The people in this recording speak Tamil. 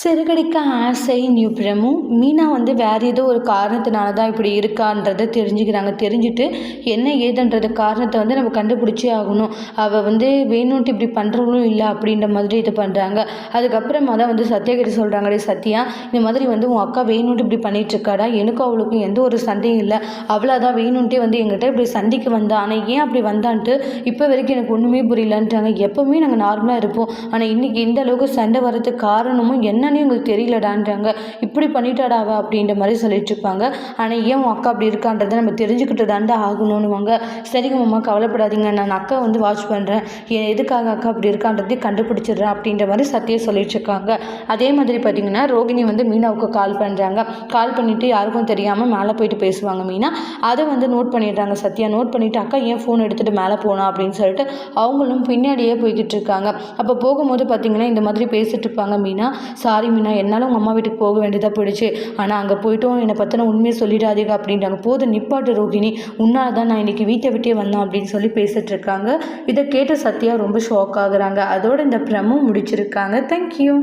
சிறுகடிக்க ஆசை நியூ பிரமு. மீனா வந்து வேறு ஏதோ ஒரு காரணத்தினால தான் இப்படி இருக்கான்றதை தெரிஞ்சுக்கிறாங்க. தெரிஞ்சுட்டு என்ன ஏதுன்றது காரணத்தை வந்து நம்ம கண்டுபிடிச்சே ஆகணும். அவள் வந்து வேணும்ட்டு இப்படி பண்ணுறவங்களும் இல்லை அப்படின்ற மாதிரி இது பண்ணுறாங்க அதுக்கப்புறமா தான் வந்து சத்யகிரி சொல்கிறாங்களே சத்யா இந்த மாதிரி வந்து உன் அக்கா வேணும்ட்டு இப்படி பண்ணிகிட்ருக்காடா எனக்கும் அவளுக்கும் எந்த ஒரு சண்டையும் இல்லை. அவளாக தான் வேணும்ட்டே வந்து எங்கிட்ட இப்படி சண்டைக்கு வந்தா. ஆனால் ஏன் அப்படி வந்தான்ட்டு இப்போ வரைக்கும் எனக்கு ஒன்றுமே புரியலன்ட்டாங்க எப்போவுமே நாங்கள் நார்மலாக இருப்போம். ஆனால் இன்றைக்கி இந்த அளவுக்கு சண்டை வரதுக்கு காரணமும் என்ன என்னன்னு உங்களுக்கு தெரியலடான்றாங்க. இப்படி பண்ணிட்டாடாவா அப்படின்ற மாதிரி சொல்லிட்டு இருப்பாங்க ஆனால் ஏன் உன் அக்கா அப்படி இருக்கான்றதை நம்ம தெரிஞ்சுக்கிட்டு தாண்டா ஆகணும்னுவாங்க சரிங்க மாமா கவலைப்படாதீங்க. நான் அக்கா வந்து வாட்ச் பண்ணுறேன் ஏன் எதுக்காக அக்கா அப்படி இருக்கான்றதையும் கண்டுபிடிச்சிடுறேன் அப்படின்ற மாதிரி சத்தியம் சொல்லிட்டு இருக்காங்க அதே மாதிரி பார்த்தீங்கன்னா ரோகிணி வந்து மீனாவுக்கு கால் பண்ணுறாங்க கால் பண்ணிவிட்டு யாருக்கும் தெரியாமல் மேலே போயிட்டு பேசுவாங்க மீனா. அதை வந்து நோட் பண்ணிடுறாங்க சத்யா. நோட் பண்ணிவிட்டு அக்கா ஏன் ஃபோன் எடுத்துகிட்டு மேலே போனா? அப்படின்னு சொல்லிட்டு அவங்களும் பின்னாடியே போய்கிட்டு இருக்காங்க. அப்போ போகும்போது பார்த்தீங்கன்னா இந்த மாதிரி பேசிட்டு இருப்பாங்க மீனா. சாரி மீனா. என்னால் உங்கள் அம்மா வீட்டுக்கு போக வேண்டியதாக போயிடுச்சு. ஆனால் அங்கே போய்ட்டும். என்னை பற்றின உண்மையை சொல்லிடாதீங்க அப்படின்றாங்க. போது நிப்பாட்டு ரோகிணி. உன்னால் தான் நான் இன்றைக்கி வீட்டை விட்டே வந்தேன் அப்படின்னு சொல்லி பேசிகிட்டு இருக்காங்க. இதை கேட்டு சத்யா ரொம்ப ஷாக் ஆகுறாங்க. அதோட இந்த பிரமும் முடிச்சிருக்காங்க. தேங்க்யூ